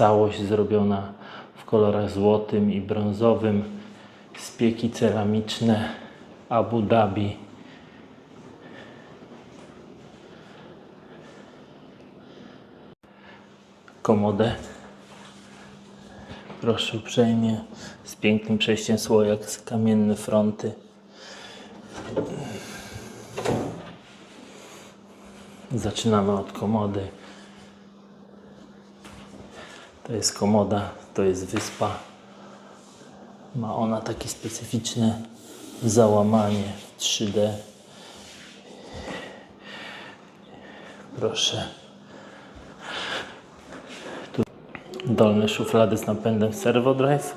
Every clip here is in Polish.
Całość zrobiona w kolorach złotym i brązowym. Spieki ceramiczne Abu Dhabi. Komodę. Proszę uprzejmie. Z pięknym przejściem słojak, z kamienne fronty. Zaczynamy od komody. To jest komoda, to jest wyspa. Ma ona takie specyficzne załamanie w 3D. Proszę. Tu dolne szuflady z napędem servo drive.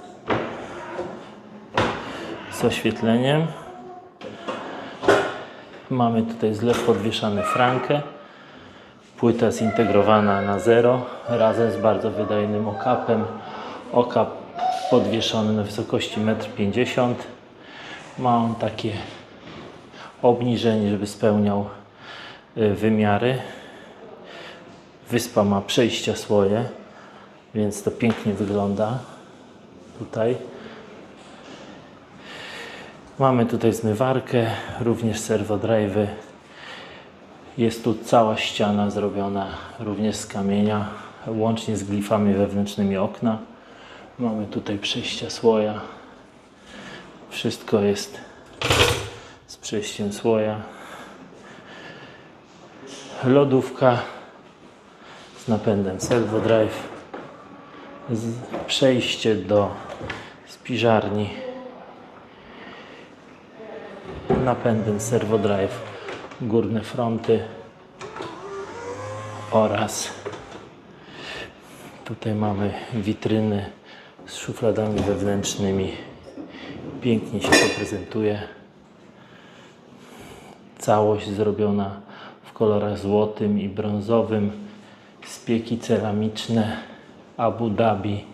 Z oświetleniem. Mamy tutaj zlew podwieszany frankę. Płyta zintegrowana na zero razem z bardzo wydajnym okapem. Okap podwieszony na wysokości 1,50 m. Ma on takie obniżenie, żeby spełniał y, wymiary. Wyspa ma przejścia swoje, więc to pięknie wygląda tutaj. Mamy tutaj zmywarkę, również serwodrive'y. Jest tu cała ściana zrobiona również z kamienia, łącznie z glifami wewnętrznymi okna. Mamy tutaj przejścia słoja. Wszystko jest z przejściem słoja. Lodówka z napędem servo drive. Przejście do spiżarni napędem servo drive, górne fronty oraz tutaj mamy witryny z szufladami wewnętrznymi. Pięknie się to prezentuje. Całość zrobiona w kolorach złotym i brązowym. Spieki ceramiczne Abu Dhabi.